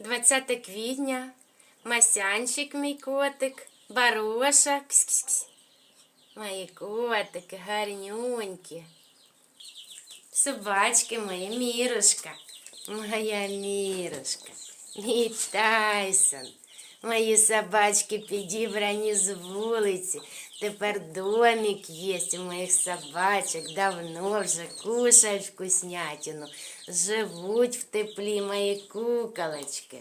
20 квітня, Масянчик мій котик, Бароша. Мої котики, гарнюнькі. Собачки мої, Мірушка. Моя Мірушка. Мій Тайсон. Мої собачки підібрані з вулиці. Тепер домик є у моїх собачок. Давно вже кушають вкуснятину. Живуть в теплі мої куколочки.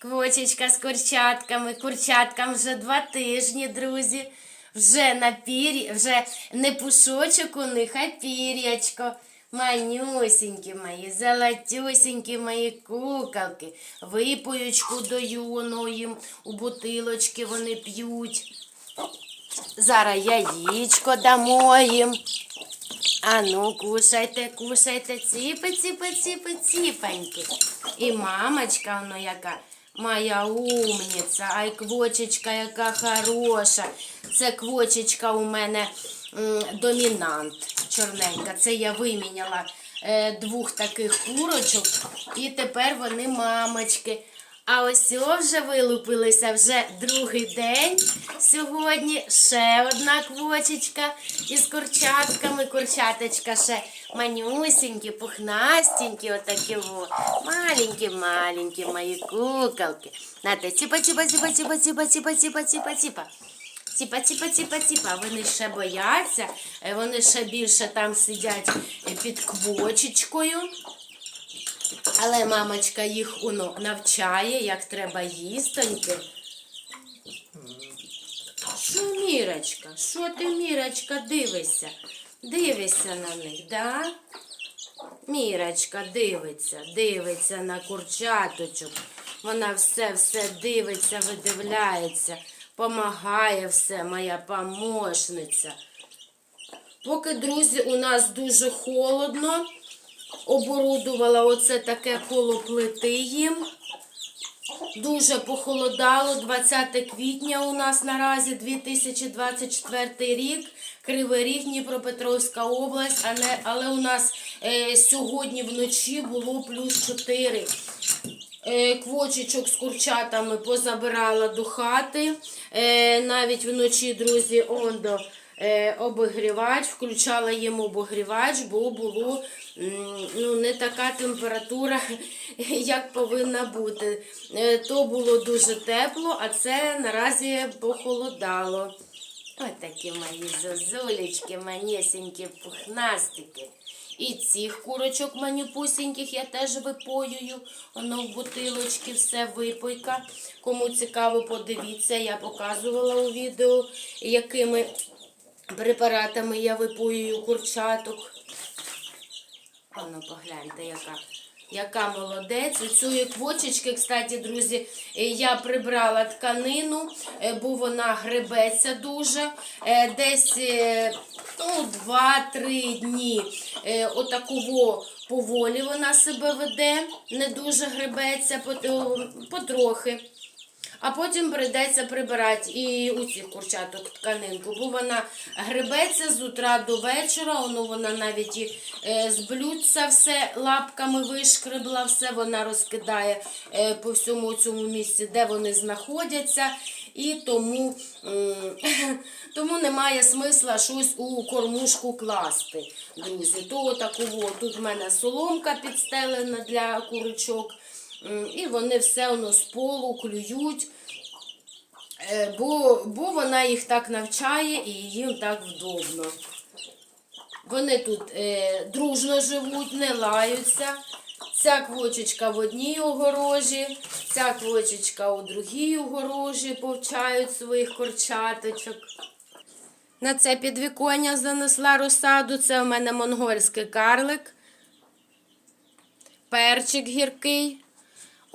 Квочечка з курчатками. Курчаткам вже два тижні, друзі. Вже на пір'ї, вже не пушочок у них, а пір'ячко. Манюсінькі мої, золотюсінькі мої куколки. Випоючку даю воно їм у бутилочки вони п'ють. Зараз яєчко дамо їм. А ну, кушайте, кушайте, ціпи, ціпи, ціпи, ціпаньки. І мамочка, воно яка моя умниця, ай квочечка, яка хороша. Це квочечка у мене м, домінант чорненька. Це я виміняла е, двох таких курочок, і тепер вони мамочки. А ось вже вилупилися вже другий день. Сьогодні ще одна квочечка із курчатками. Курчаточка ще манюсінькі, пухнастенькі, отакі во. Маленькі, маленькі мої куколки. Нате, ціпа, ціпа, ціпа, ціпа, ціпа, ціпа, ціпа, ціпа, ціпа. Ціпа, ціпа, ціпа, ціпа. Вони ще бояться, е, вони ще більше там сидять е, під квочечкою. Але мамочка їх уно навчає, як треба їстоньки. Що, Мірочка? Що ти, Мірочка, дивишся? Дивишся на них, да? Мірочка дивиться, дивиться на курчаточок. Вона все-все дивиться, видивляється, помагає все, моя помощниця. Поки, друзі, у нас дуже холодно, оборудувала оце таке коло плити їм. Дуже похолодало. 20 квітня у нас наразі 2024 рік. Кривий Ріг, Дніпропетровська область. Але, але у нас е, сьогодні вночі було плюс 4. Е, квочечок з курчатами позабирала до хати. Е, навіть вночі, друзі, ондо обігрівач, включала їм обігрівач, бо було ну, не така температура, як повинна бути. Е, то було дуже тепло, а це наразі похолодало. Ось такі мої зозулечки, манесенькі, пухнастики. І цих курочок манюпусіньких я теж випоюю. Воно в бутилочці, все випойка. Кому цікаво, подивіться, я показувала у відео, якими препаратами я випоюю курчаток. Воно погляньте, яка. Яка молодець. У цієї квочечки, кстати, друзі, е, я прибрала тканину, е, бо вона гребеться дуже. Е, Десь ну, 2-3 дні отакого поволі вона себе веде, не дуже гребеться, пот- потрохи. А потім прийдеться прибирати і у цих курчаток тканинку, бо вона гребеться з утра до вечора, воно вона навіть і е, з блюдця все лапками вишкребла, все вона розкидає е, по всьому цьому місці, де вони знаходяться. І тому, тому немає смисла щось у кормушку класти, друзі. То такого, тут в мене соломка підстелена для курочок. І вони все воно з полу клюють, е, бо, бо вона їх так навчає і їм так вдобно. Вони тут е, дружно живуть, не лаються. Ця квочечка в одній огорожі, ця квочечка у другій огорожі повчають своїх курчаточок. На це підвіконня занесла розсаду. Це у мене монгольський карлик перчик гіркий.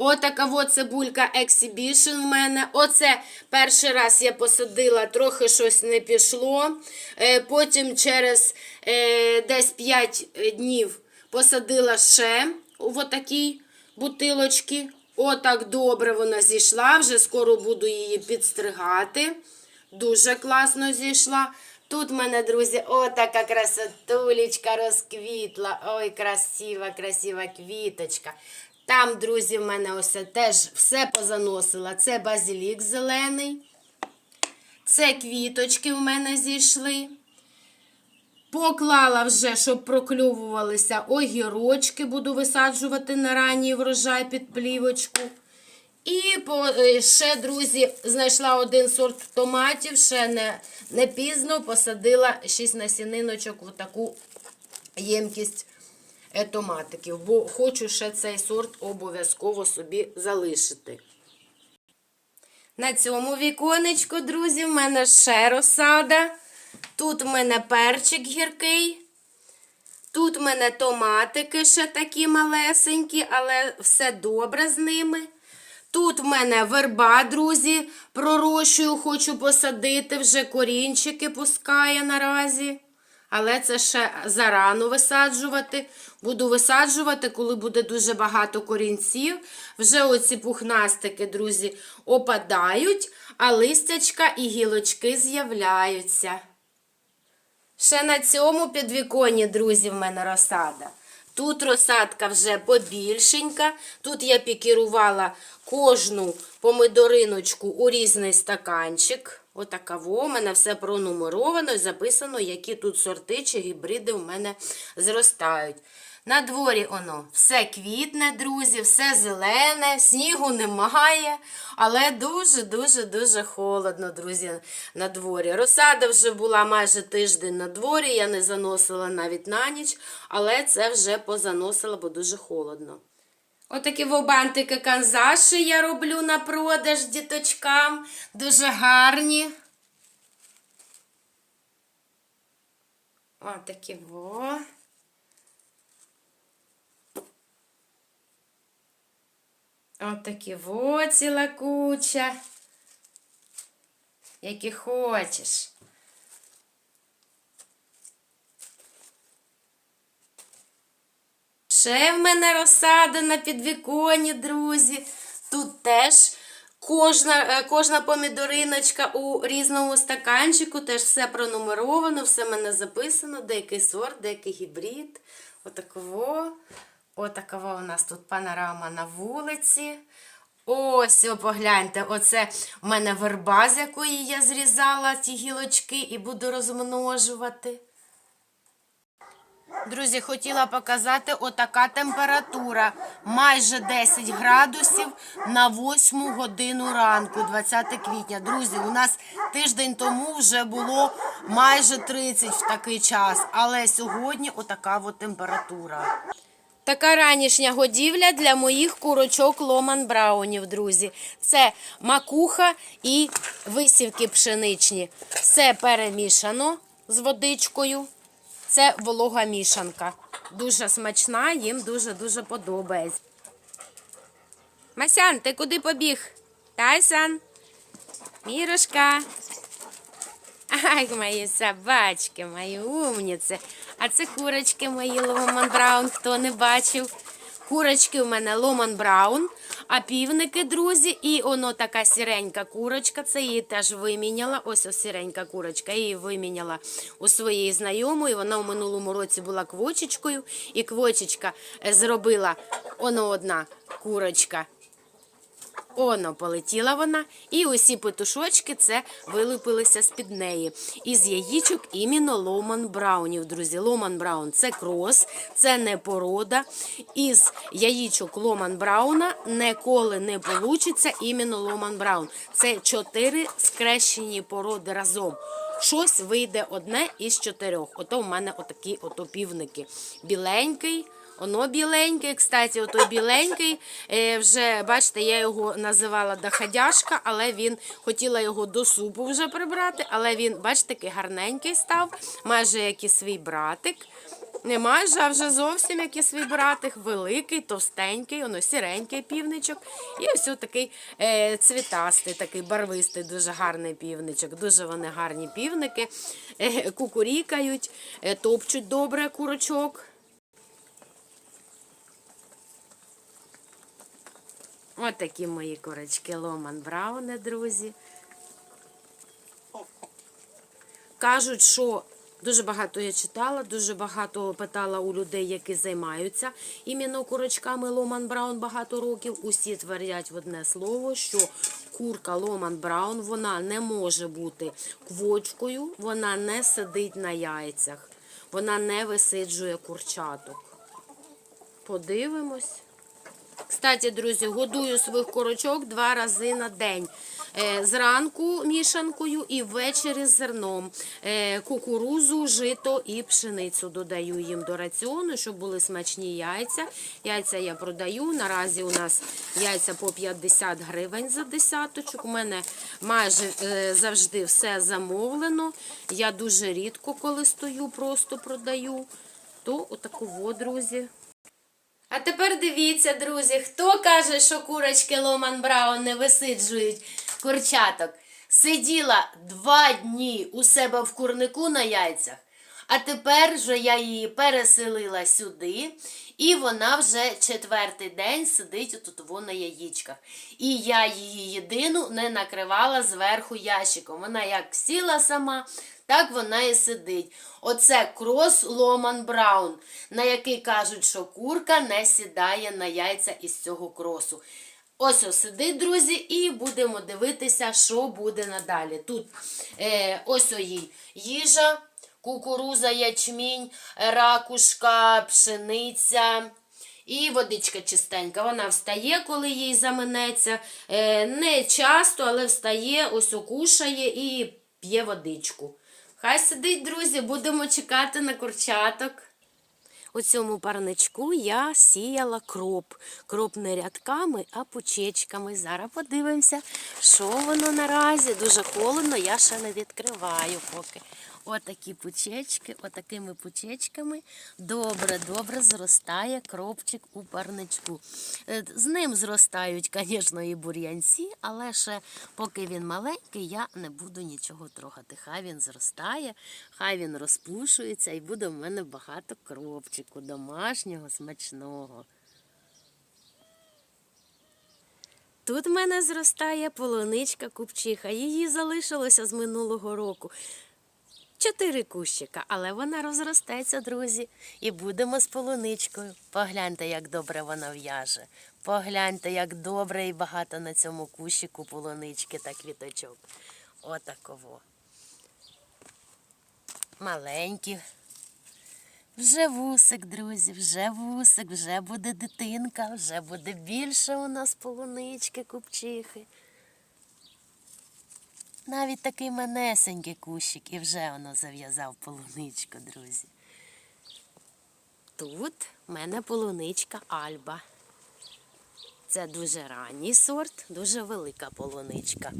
Отака от цибулька Exhibition в мене. Оце перший раз я посадила, трохи щось не пішло. Е, Потім через е, десь 5 днів посадила ще в отакій бутилочці. Отак добре вона зійшла. Вже скоро буду її підстригати. Дуже класно зійшла. Тут в мене, друзі, отака красотулечка розквітла. Ой, красива, красива квіточка. Там, друзі, в мене ось теж все позаносила. Це базилік зелений. Це квіточки в мене зійшли. Поклала вже, щоб прокльовувалися огірочки, буду висаджувати на ранній врожай під плівочку. І е, ще, друзі, знайшла один сорт томатів, ще не, не пізно посадила 6 насіниночок в таку ємкість е, томатиків, бо хочу ще цей сорт обов'язково собі залишити. На цьому віконечку, друзі, в мене ще розсада. Тут в мене перчик гіркий. Тут в мене томатики ще такі малесенькі, але все добре з ними. Тут в мене верба, друзі, пророщую, хочу посадити, вже корінчики пускає наразі. Але це ще зарано висаджувати. Буду висаджувати, коли буде дуже багато корінців. Вже оці пухнастики, друзі, опадають, а листячка і гілочки з'являються. Ще на цьому підвіконні, друзі, в мене розсада. Тут розсадка вже побільшенька. Тут я пікірувала кожну помидориночку у різний стаканчик. Отакаво. У мене все пронумеровано і записано, які тут сорти чи гібриди у мене зростають. На дворі воно все квітне, друзі, все зелене, снігу немає, але дуже-дуже-дуже холодно, друзі, на дворі. Розсада вже була майже тиждень на дворі, я не заносила навіть на ніч, але це вже позаносила, бо дуже холодно. Отакі вобантики канзаші я роблю на продаж діточкам. Дуже гарні. Отакі во. Отакі во ціла куча. Які хочеш. Ще в мене розсада на підвіконні, друзі. Тут теж кожна, е, кожна помідориночка у різному стаканчику, теж все пронумеровано, все в мене записано, деякий сорт, деякий гібрид. Отаково. Отакова у нас тут панорама на вулиці. Ось, о, погляньте, оце в мене верба, з якої я зрізала ті гілочки і буду розмножувати. Друзі, хотіла показати отака температура. Майже 10 градусів на 8 годину ранку, 20 квітня. Друзі, у нас тиждень тому вже було майже 30 в такий час, але сьогодні отака от температура. Така ранішня годівля для моїх курочок Ломан Браунів, друзі. Це макуха і висівки пшеничні. Все перемішано з водичкою. Це волога мішанка. Дуже смачна, їм дуже-дуже подобається. Масян, ти куди побіг? Тайсан? Мірошка. Ай, мої собачки, мої умніці. А це курочки мої Ломан Браун, хто не бачив. Курочки у мене Ломан Браун, а півники, друзі, і оно така сіренька курочка. Це її теж виміняла. Ось ось сіренька курочка. Її виміняла у своєї знайомої. Вона у минулому році була квочечкою, і квочечка е, зробила оно одна курочка. Оно полетіла вона, і усі петушочки це вилупилися з-під неї. Із яєчок іменно Ломан Браунів, друзі. Ломан Браун це крос, це не порода. Із яєчок Ломан Брауна ніколи не получиться іменно Ломан Браун. Це чотири скрещені породи разом. Щось вийде одне із чотирьох. Ото в мене отакі ото півники. Біленький. Воно біленьке, кстати, отой біленький. е, Вже бачите, я його називала доходяшка, але він хотіла його до супу вже прибрати, але він, бачите, такий гарненький став, майже як і свій братик. Не майже, а вже зовсім як і свій братик, великий, товстенький, воно сіренький півничок. І ось такий е, цвітастий, такий барвистий, дуже гарний півничок. Дуже вони гарні півники, е, кукурікають, е, топчуть добре курочок. Ось такі мої корочки Ломан Брауни, друзі. Кажуть, що Дуже багато я читала, дуже багато питала у людей, які займаються іменно курочками Ломан Браун багато років. Усі твердять в одне слово, що курка Ломан Браун вона не може бути квочкою, вона не сидить на яйцях, вона не висиджує курчаток. Подивимось. Кстати, друзі, годую своїх курочок два рази на день. Е, Зранку мішанкою і ввечері зерном. Е, Кукурузу, жито і пшеницю додаю їм до раціону, щоб були смачні яйця. Яйця я продаю. Наразі у нас яйця по 50 гривень за десяточок. У мене майже е, завжди все замовлено. Я дуже рідко, коли стою, просто продаю. То отаково, друзі. А тепер дивіться, друзі, хто каже, що курочки Ломан Браун не висиджують курчаток. Сиділа два дні у себе в курнику на яйцях, а тепер же я її переселила сюди, і вона вже четвертий день сидить тут на яєчках. І я її єдину не накривала зверху ящиком. Вона як сіла сама, так вона і сидить. Оце крос Ломан Браун, на який кажуть, що курка не сідає на яйця із цього кросу. Ось ось сидить, друзі, і будемо дивитися, що буде надалі. Тут е, ось їй їжа, кукуруза, ячмінь, ракушка, пшениця. І водичка чистенька. Вона встає, коли їй заминеться. Е, не часто, але встає, ось окушає і п'є водичку. Хай сидить, друзі, будемо чекати на курчаток. У цьому парничку я сіяла кроп. Кроп не рядками, а пучечками. Зараз подивимося, що воно наразі. Дуже холодно, я ще не відкриваю поки. Отакі пучечки, отакими пучечками добре-добре зростає кропчик у парничку. Е, З ним зростають, звісно, і бур'янці, але ще поки він маленький, я не буду нічого трогати. Хай він зростає, хай він розпушується і буде в мене багато кропчику домашнього, смачного. Тут в мене зростає полуничка купчиха. Її залишилося з минулого року. Чотири кущика, але вона розростеться, друзі, і будемо з полуничкою. Погляньте, як добре вона в'яже. Погляньте, як добре і багато на цьому кущику полунички та квіточок. Отаково. Маленькі. Вже вусик, друзі, вже вусик, вже буде дитинка, вже буде більше у нас полунички, купчихи. Навіть такий манесенький кущик і вже воно зав'язав полуничку, друзі. Тут в мене полуничка Альба. Це дуже ранній сорт, дуже велика полуничка.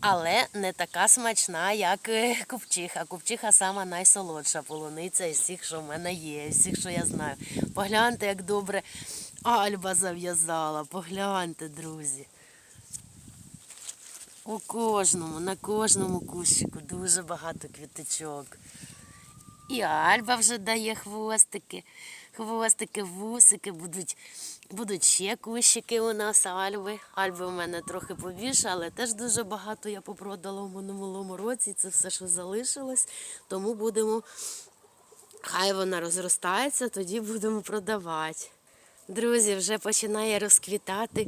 Але не така смачна, як е, купчиха. Купчиха сама найсолодша полуниця із всіх, що в мене є, із всіх, що я знаю. Погляньте, як добре Альба зав'язала. Погляньте, друзі. У кожному, на кожному кущику дуже багато квіточок. І Альба вже дає хвостики. Хвостики, вусики, будуть, будуть ще кущики у нас Альви. Альви у мене трохи побільше, але теж дуже багато я попродала в минулому році. Це все, що залишилось. Тому будемо, хай вона розростається, тоді будемо продавати. Друзі, вже починає розквітати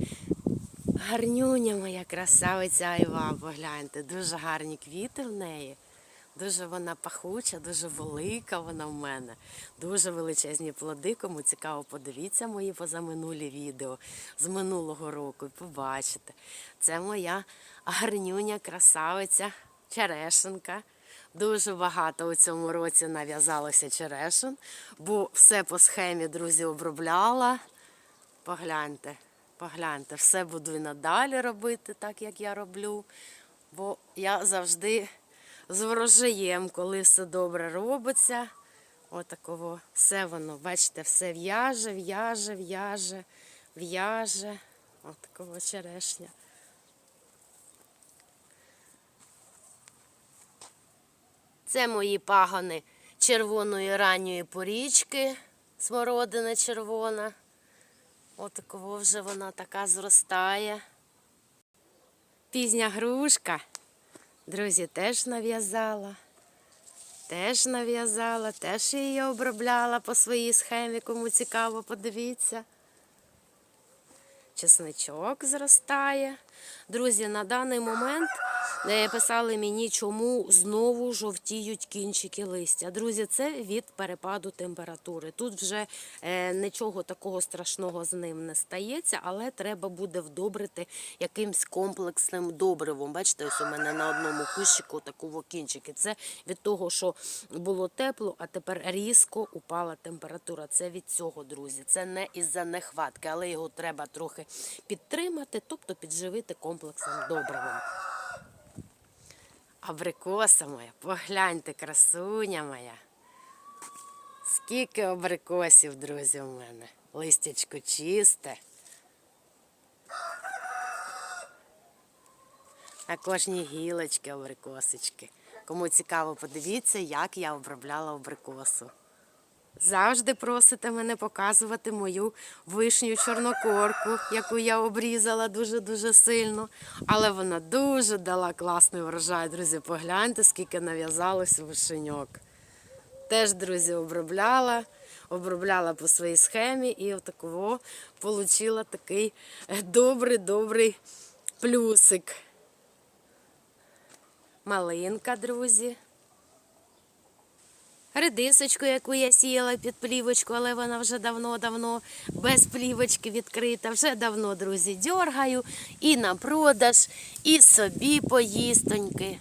Гарнюня моя красавиця Айва, погляньте, дуже гарні квіти в неї. Дуже вона пахуча, дуже велика вона в мене. Дуже величезні плоди. Кому цікаво, подивіться мої позаминулі відео з минулого року і побачите. Це моя гарнюня, красавиця, черешенка. Дуже багато у цьому році нав'язалося черешин, бо все по схемі, друзі, обробляла. Погляньте. Погляньте, все буду і надалі робити, так як я роблю. Бо я завжди з врожаєм, коли все добре робиться. Отакого все воно, бачите, все в'яже, в'яже, в'яже, в'яже. Отакого черешня. Це мої пагони червоної ранньої порічки, смородина червона. Отакого вже вона така зростає. Пізня грушка, друзі, теж нав'язала. теж нав'язала, теж її обробляла по своїй схемі, кому цікаво, подивіться. Чесничок зростає. Друзі, на даний момент е, писали мені, чому знову жовтіють кінчики листя. Друзі, це від перепаду температури. Тут вже е, нічого такого страшного з ним не стається, але треба буде вдобрити якимсь комплексним добривом. Бачите, ось у мене на одному кущику такого кінчики. Це від того, що було тепло, а тепер різко упала температура. Це від цього, друзі. Це не із-за нехватки, але його треба трохи підтримати, тобто підживити комплексним добривом. Абрикоса моя, погляньте, красуня моя. Скільки абрикосів, друзі, у мене. Листячко чисте. На кожній гілочці абрикосочки. Кому цікаво, подивіться, як я обробляла абрикосу. Завжди просите мене показувати мою вишню чорнокорку, яку я обрізала дуже-дуже сильно. Але вона дуже дала класний врожай. Друзі, погляньте, скільки нав'язалось вишеньок. Теж, друзі, обробляла, обробляла по своїй схемі і отакого отримала такий добрий-добрий плюсик. Малинка, друзі. Редисочку, яку я сіяла під плівочку, але вона вже давно-давно без плівочки відкрита. Вже давно, друзі, дьоргаю і на продаж, і собі поїстоньки.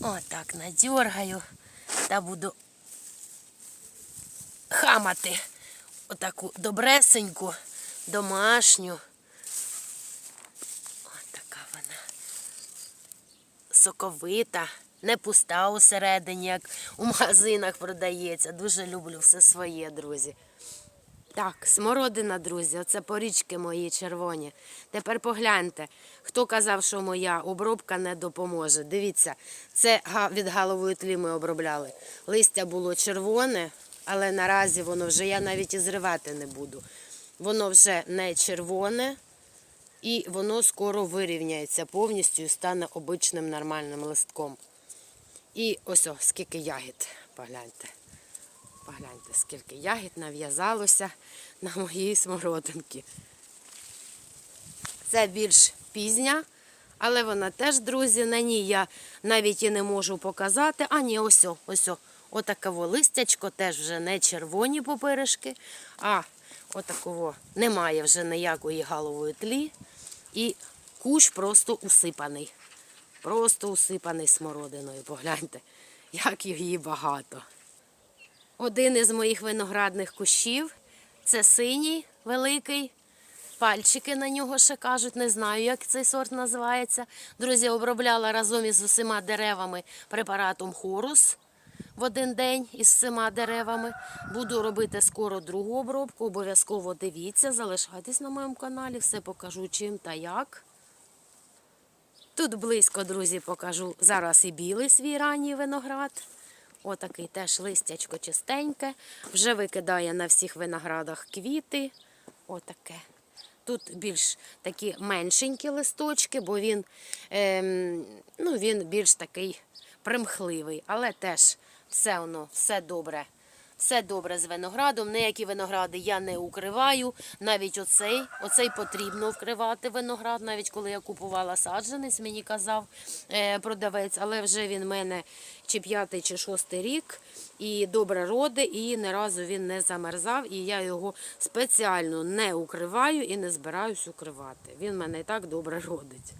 Отак надьоргаю та буду хамати отаку добресеньку, домашню. Ось така вона соковита, не пуста усередині, як у магазинах продається. Дуже люблю все своє, друзі. Так, смородина, друзі, оце порічки мої червоні. Тепер погляньте, хто казав, що моя обробка не допоможе. Дивіться, це від галової тлі ми обробляли. Листя було червоне, але наразі воно вже я навіть і зривати не буду. Воно вже не червоне, і воно скоро вирівняється повністю і стане обичним нормальним листком. І ось о, скільки ягід, погляньте. Погляньте, скільки ягід нав'язалося на моїй смородинці. Це більш пізня, але вона теж, друзі, на ній я навіть і не можу показати. А ні, ось, о, ось, о, отаково листячко, теж вже не червоні поперешки, а отаково немає вже ніякої галової тлі. І кущ просто усипаний. Просто усипаний смородиною. Погляньте, як її багато. Один із моїх виноградних кущів це синій великий. Пальчики на нього ще кажуть, не знаю, як цей сорт називається. Друзі, обробляла разом із усіма деревами препаратом Хорус в один день із всіма деревами. Буду робити скоро другу обробку. Обов'язково дивіться, залишайтесь на моєму каналі, все покажу чим та як. Тут близько, друзі, покажу зараз і білий свій ранній виноград. Отакий теж листячко чистеньке. Вже викидає на всіх виноградах квіти. Отаке. Тут більш такі меншенькі листочки, бо він, ем, ну, він більш такий примхливий. Але теж все воно, все добре. Все добре з виноградом. Ніякі виногради я не укриваю. Навіть оцей, оцей потрібно вкривати виноград. Навіть коли я купувала саджанець, мені казав е, продавець, але вже він в мене чи п'ятий, чи шостий рік. І добре роди, і ні разу він не замерзав. І я його спеціально не укриваю і не збираюсь укривати. Він в мене і так добре родить.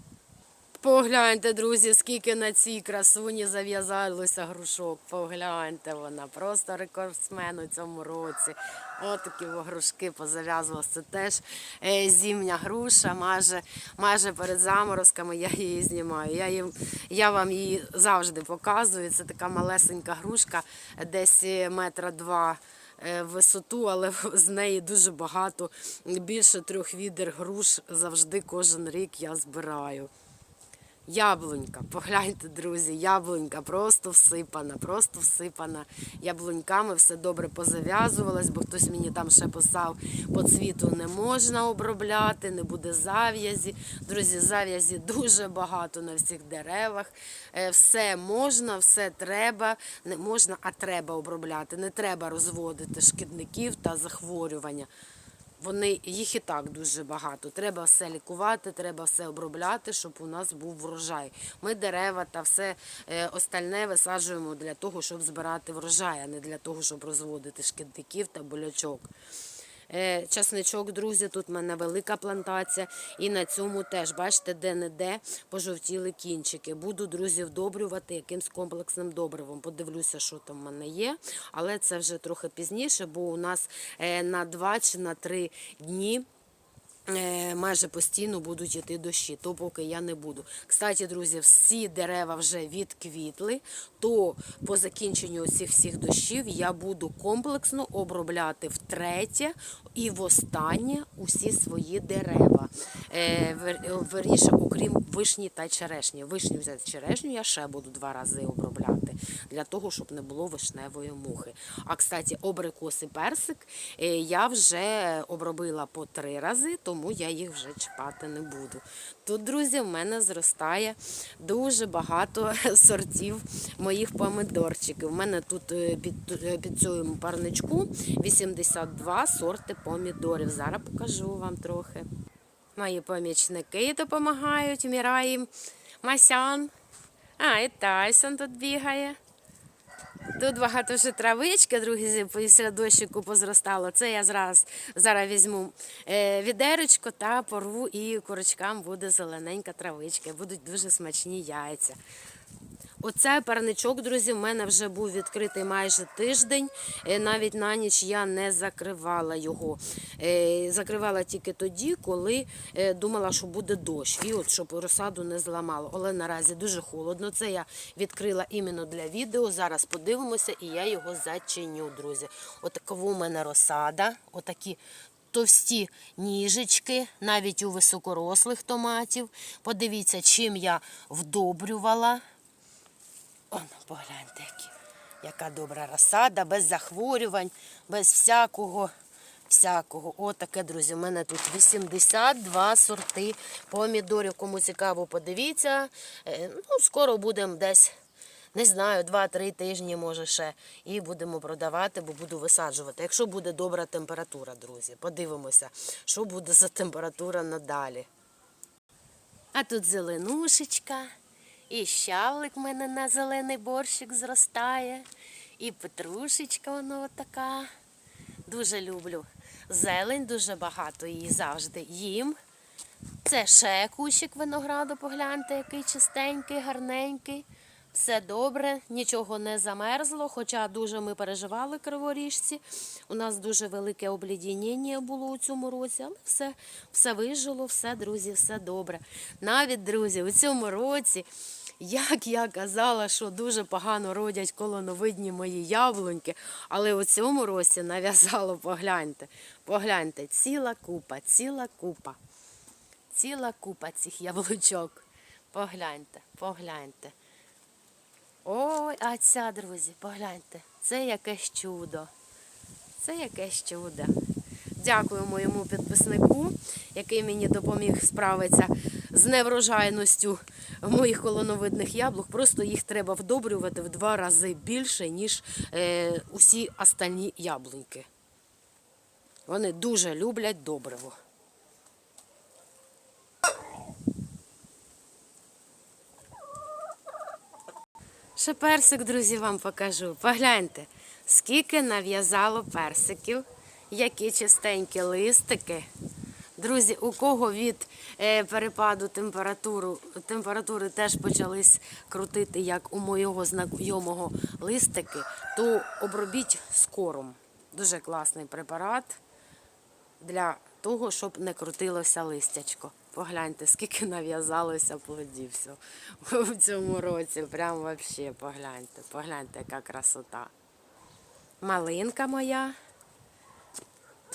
Погляньте, друзі, скільки на цій красуні зав'язалося грушок. Погляньте вона, просто рекордсмен у цьому році. От такі грушки позав'язувалися. Це теж е, зімня груша, майже, майже перед заморозками я її знімаю. Я, їм, я вам її завжди показую. Це така малесенька грушка, десь е, метра два е, висоту, але з неї дуже багато. Більше трьох відер груш завжди кожен рік я збираю. Яблунька, погляньте, друзі, яблунька просто всипана, просто всипана яблуньками, все добре позав'язувалось, бо хтось мені там ще писав, по цвіту не можна обробляти, не буде зав'язі. Друзі, зав'язі дуже багато на всіх деревах. Е, Все можна, все треба, не можна, а треба обробляти. Не треба розводити шкідників та захворювання. Вони їх і так дуже багато. Треба все лікувати, треба все обробляти, щоб у нас був врожай. Ми дерева та все е, остальне висаджуємо для того, щоб збирати врожай, а не для того, щоб розводити шкідників та болячок. Е, Часничок, друзі, тут в мене велика плантація, і на цьому теж, бачите, де-не-де пожовтіли кінчики. Буду, друзі, вдобрювати якимсь комплексним добривом. Подивлюся, що там в мене є, але це вже трохи пізніше, бо у нас е, на 2 чи на 3 дні. Е, Майже постійно будуть йти дощі, то поки я не буду. Кстати, друзі, всі дерева вже відквітли, то по закінченню цих всіх дощів я буду комплексно обробляти втретє і востаннє усі свої дерева. Е, Верніше, окрім вишні та черешні. Вишню взяти черешню я ще буду два рази обробляти для того, щоб не було вишневої мухи. А кстати, обрикос і персик е, я вже обробила по три рази, тому я їх вже чіпати не буду. Тут, друзі, в мене зростає дуже багато сортів моїх помидорчиків. У мене тут е, під, е, під цьому парничку 82 сорти помідорів. Зараз покажу вам трохи. Мої помічники допомагають, Міраїм, Масян. А, і Тайсон тут бігає. Тут багато вже травички, друзі, після дощику позростало. Це я зараз, зараз візьму відерочку відеречко та порву, і курочкам буде зелененька травичка. Будуть дуже смачні яйця. Оцей парничок, друзі, в мене вже був відкритий майже тиждень. Е, Навіть на ніч я не закривала його. Е, Закривала тільки тоді, коли е, думала, що буде дощ. І от щоб розсаду не зламало. Але наразі дуже холодно. Це я відкрила іменно для відео. Зараз подивимося, і я його зачиню, друзі. Отакова у мене розсада. Отакі товсті ніжечки, навіть у високорослих томатів. Подивіться, чим я вдобрювала. О, ну, погляньте, яка добра розсада, без захворювань, без всякого. Всякого. Отаке, друзі, у мене тут 82 сорти помідорів. Кому цікаво, подивіться. Е, Ну, скоро будемо десь, не знаю, 2-3 тижні, може ще. І будемо продавати, бо буду висаджувати. Якщо буде добра температура, друзі, подивимося, що буде за температура надалі. А тут зеленушечка, і щавлик в мене на зелений борщик зростає, і петрушечка воно така. Дуже люблю. Зелень дуже багато її завжди їм. Це ще кущик винограду, погляньте, який чистенький, гарненький. Все добре, нічого не замерзло, хоча дуже ми переживали криворіжці. У нас дуже велике облідіння було у цьому році, але все, все вижило, все, друзі, все добре. Навіть, друзі, у цьому році, як я казала, що дуже погано родять колоновидні мої яблуньки, але у цьому році нав'язало, погляньте, погляньте, ціла купа, ціла купа. Ціла купа цих яблучок. Погляньте, погляньте. Ой, а ця, друзі, погляньте. Це якесь чудо. Це якесь чудо. Дякую моєму підписнику, який мені допоміг справитися з неврожайністю моїх колоновидних яблук. Просто їх треба вдобрювати в два рази більше, ніж е, усі остальні яблуньки. Вони дуже люблять добриво. Ще персик, друзі, вам покажу. Погляньте, скільки нав'язало персиків, які чистенькі листики. Друзі, у кого від е, перепаду температуру, температури теж почались крутити, як у моєго знайомого листики, то обробіть скором. Дуже класний препарат для того, щоб не крутилося листячко. Погляньте, скільки нав'язалося плодів в цьому році. Прям вообще погляньте, погляньте, яка красота. Малинка моя.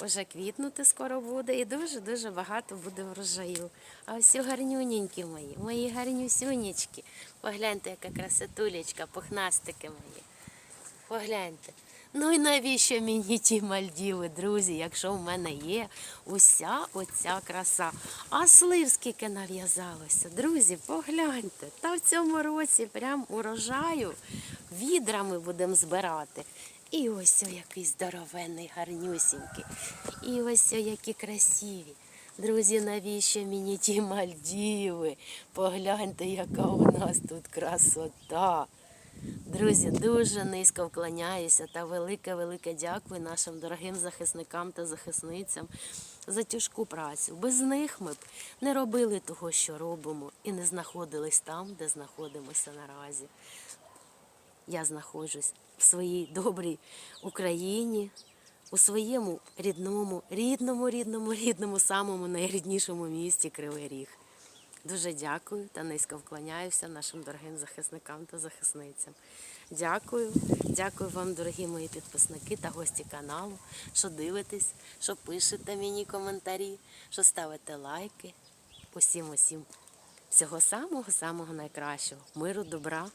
Уже квітнути скоро буде і дуже-дуже багато буде врожаю. А ось гарнюненькі мої, мої гарнюсюнечки. Погляньте, яка красотулечка, пухнастики мої. Погляньте. Ну і навіщо мені ті Мальдіви, друзі, якщо в мене є уся оця краса. А слив скільки нав'язалося. Друзі, погляньте. Та в цьому році прям урожаю відрами будемо збирати. І ось о, який здоровенний, гарнюсінький. І ось о, які красиві. Друзі, навіщо мені ті Мальдіви? Погляньте, яка у нас тут красота. Друзі, дуже низько вклоняюся та велике-велике дякую нашим дорогим захисникам та захисницям за тяжку працю. Без них ми б не робили того, що робимо, і не знаходились там, де знаходимося наразі. Я знаходжусь в своїй добрій Україні, у своєму рідному, рідному, рідному, рідному, самому найріднішому місті Кривий Ріг. Дуже дякую та низько вклоняюся нашим дорогим захисникам та захисницям. Дякую, дякую вам, дорогі мої підписники та гості каналу, що дивитесь, що пишете мені коментарі, що ставите лайки. Усім, усім всього самого самого найкращого. Миру, добра,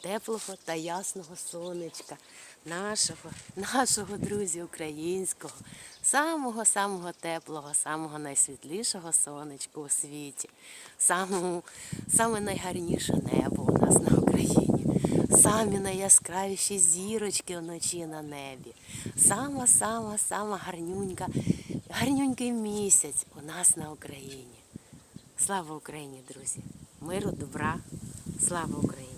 теплого та ясного сонечка, нашого, нашого друзі українського, самого самого теплого, самого найсвітлішого сонечка у світі, самого, саме найгарніше небо у нас на Україні. Самі найяскравіші зірочки вночі на небі. Сама, сама, сама гарнюнька, гарнюнький місяць у нас на Україні. Слава Україні, друзі! Миру, добра, слава Україні!